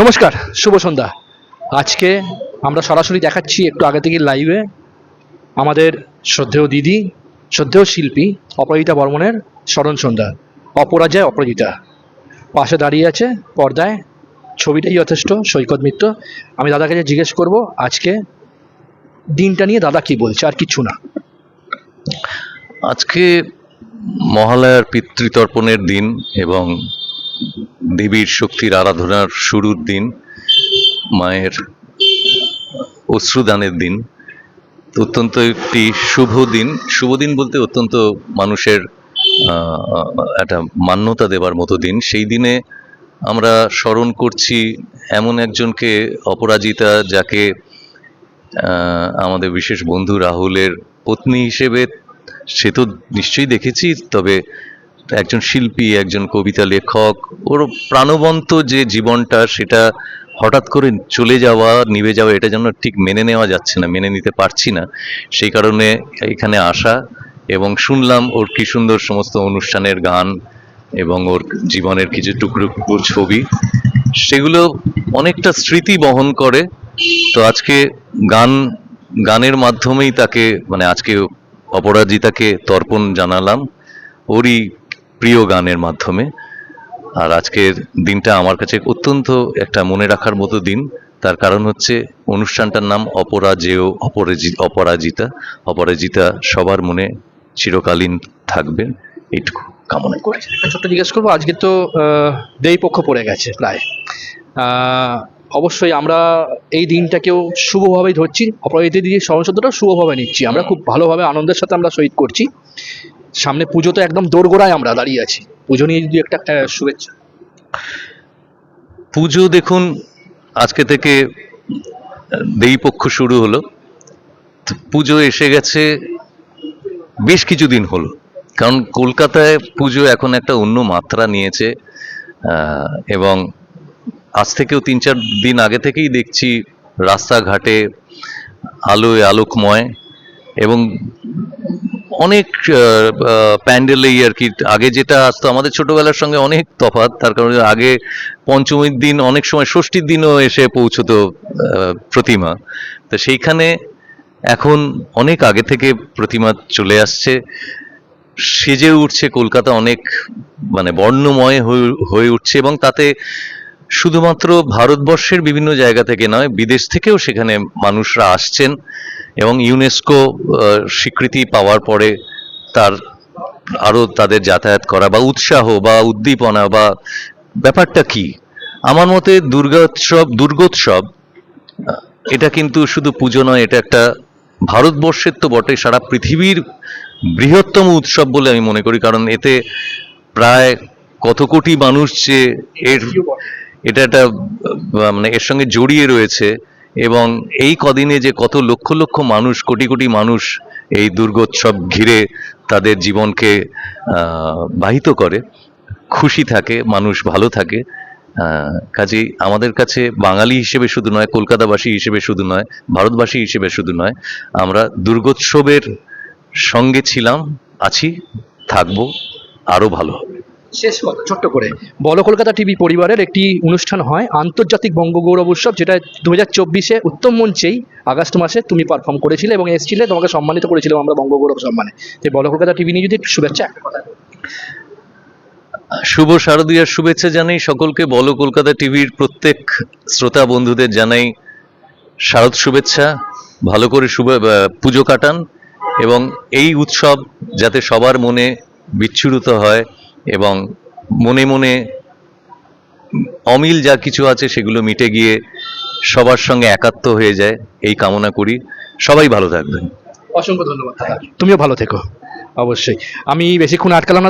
নমস্কার শুভ সন্ধ্যা। আজকে আমরা সরাসরি দেখাচ্ছি একটু আগে থেকে লাইভে আমাদের শ্রদ্ধেয় দিদি শ্রদ্ধেয় শিল্পী অপরাজিতা বর্মনের স্মরণ সন্ধ্যা। অপরাজয় অপরাজিতা। পাশে দাঁড়িয়ে আছে পর্দায় ছবিটাই যথেষ্ট সৈকত মিত্র। আমি দাদাকে যে জিজ্ঞেস করব আজকে দিনটা নিয়ে দাদা কি বলছে আর কিছু না। আজকে মহালয়ার পিতৃতর্পণের দিন এবং দেবীর শক্তির আরাধনার শুরুর দিন, মায়ের অশ্রুদানের দিন অত্যন্ত একটি শুভ দিন। শুভ দিন বলতে অত্যন্ত মানুষের একটা মান্যতা দেবার মতো দিন। সেই দিনে আমরা স্মরণ করছি এমন একজনকে, অপরাজিতা, যাকে আমাদের বিশেষ বন্ধু রাহুলের পত্নী হিসেবে, সে তো নিশ্চয়ই দেখেছি, তবে একজন শিল্পী, একজন কবিতা লেখক, ওর প্রাণবন্ত যে জীবনটা সেটা হঠাৎ করে চলে যাওয়া, নিভে যাওয়া, এটা যেন ঠিক মেনে নেওয়া যাচ্ছে না, মেনে নিতে পারছি না, সেই কারণে এখানে আসা এবং শুনলাম ওর কি সুন্দর সমস্ত অনুষ্ঠানের গান এবং ওর জীবনের কিছু টুকরো ছবি। সেগুলো অনেকটা স্মৃতি বহন করে। তো আজকে গান, গানের মাধ্যমেই তাকে মানে আজকে অপরাজিতাকে তর্পণ জানালাম। ওরই প্রিয় গানের মাধ্যমে। আর আজকের দিনটা আমার কাছে অত্যন্ত একটা মনে রাখার মতো দিন। তার কারণ হচ্ছে অনুষ্ঠানটার নাম অপরাজেয়, অপরাজি, অপরাজিতা। অপরাজিতা সবার মনে চিরকালীন থাকবে। এইটুকু কামনা করি। ছোট্ট জিজ্ঞেস করব, আজকে তো দেই পক্ষ পড়ে গেছে প্রায়। অবশ্যই আমরা এই দিনটাকেও শুভভাবেই ধরছি। অপরাজিত দিয়ে স্মরণসূত্রটাও শুভভাবে নিচ্ছি। আমরা খুব ভালোভাবে আনন্দের সাথে আমরা শহীদ করছি। সামনে পুজো তো একদম দোরগোড়ায় আমরা দাঁড়িয়ে আছি। পুজো নিয়ে যদি একটা শুভেচ্ছা। পুজো দেখুন, আজকে থেকে দেই পক্ষ শুরু হলো। পুজো এসে গেছে, বেশ কিছুদিন হলো। কারণ কলকাতায় পুজো এখন একটা অন্য মাত্রা নিয়েছে এবং আজ থেকেও তিন চার দিন আগে থেকেই দেখছি রাস্তাঘাটে আলোয় আলোকময় এবং অনেক প্যান্ডেলেই আর কি। আগে যেটা আসতো, আমাদের ছোটবেলার সঙ্গে অনেক তফাৎ। তার কারণে আগে পঞ্চমীর দিন অনেক সময় ষষ্ঠীর দিনও এসে পৌঁছতো প্রতিমা। তো সেইখানে এখন অনেক আগে থেকে প্রতিমা চলে আসছে। সেজে উঠছে কলকাতা অনেক মানে বর্ণময় হয়ে- হয়ে উঠছে এবং তাতে শুধুমাত্র ভারতবর্ষের বিভিন্ন জায়গা থেকে নয়, বিদেশ থেকেও সেখানে মানুষরা আসছেন এবং ইউনেস্কো স্বীকৃতি পাওয়ার পরে তার আরও তাদের যাতায়াত করা বা উৎসাহ বা উদ্দীপনা বা ব্যাপারটা কি? আমার মতে দুর্গোৎসব দুর্গোৎসব, এটা কিন্তু শুধু পুজো নয়, এটা একটা ভারতবর্ষের তো বটে সারা পৃথিবীর বৃহত্তম উৎসব বলে আমি মনে করি, কারণ এতে প্রায় কত কোটি মানুষ যে এর এটা একটা মানে এর সঙ্গে জড়িয়ে রয়েছে এবং এই কদিনে যে কত লক্ষ লক্ষ মানুষ, কোটি কোটি মানুষ এই দুর্গোৎসব ঘিরে তাদের জীবনকে বাহিত করে, খুশি থাকে, মানুষ ভালো থাকে। কাজেই আমাদের কাছে বাঙালি হিসেবে শুধু নয়, কলকাতাবাসী হিসেবে শুধু নয়, ভারতবাসী হিসেবে শুধু নয়, আমরা দুর্গোৎসবের সঙ্গে ছিলাম, আছি, থাকব, আরও ভালো হবে। শেষ কথা ছোট্ট করে। বলো কলকাতা টিভি পরিবারের একটি অনুষ্ঠান হয় আন্তর্জাতিক বঙ্গগৌরব উৎসব যেটা দু হাজার চব্বিশে উত্তম মঞ্চেই আগস্ট মাসে তুমি পারফর্ম করেছিলে এবং এসেছিলে তোমাকে সম্মানিত করেছিলাম আমরা বঙ্গগৌরব সম্মানে। তো বলো কলকাতা টিভি নিয়ে যদি একটু শুভেচ্ছা। একটা কথা শুভ শারদীয়ার শুভেচ্ছা জানাই সকলকে বলো কলকাতা টিভির প্রত্যেক শ্রোতা বন্ধুদের জানাই শারদ শুভেচ্ছা ভালো করে শুভ পুজো কাটান এবং এই উৎসব যাতে সবার মনে বিচ্ছুরিত হয় এবং মনে মনে অমিল যা কিছু আছে সেগুলো মিটে গিয়ে সবার সঙ্গে একাত্ম হয়ে যায় এই কামনা করি। সবাই ভালো থাকবেন। অসংখ্য ধন্যবাদ। তুমিও ভালো থেকো। অবশ্যই। আমি বেশিক্ষণ আটকালাম না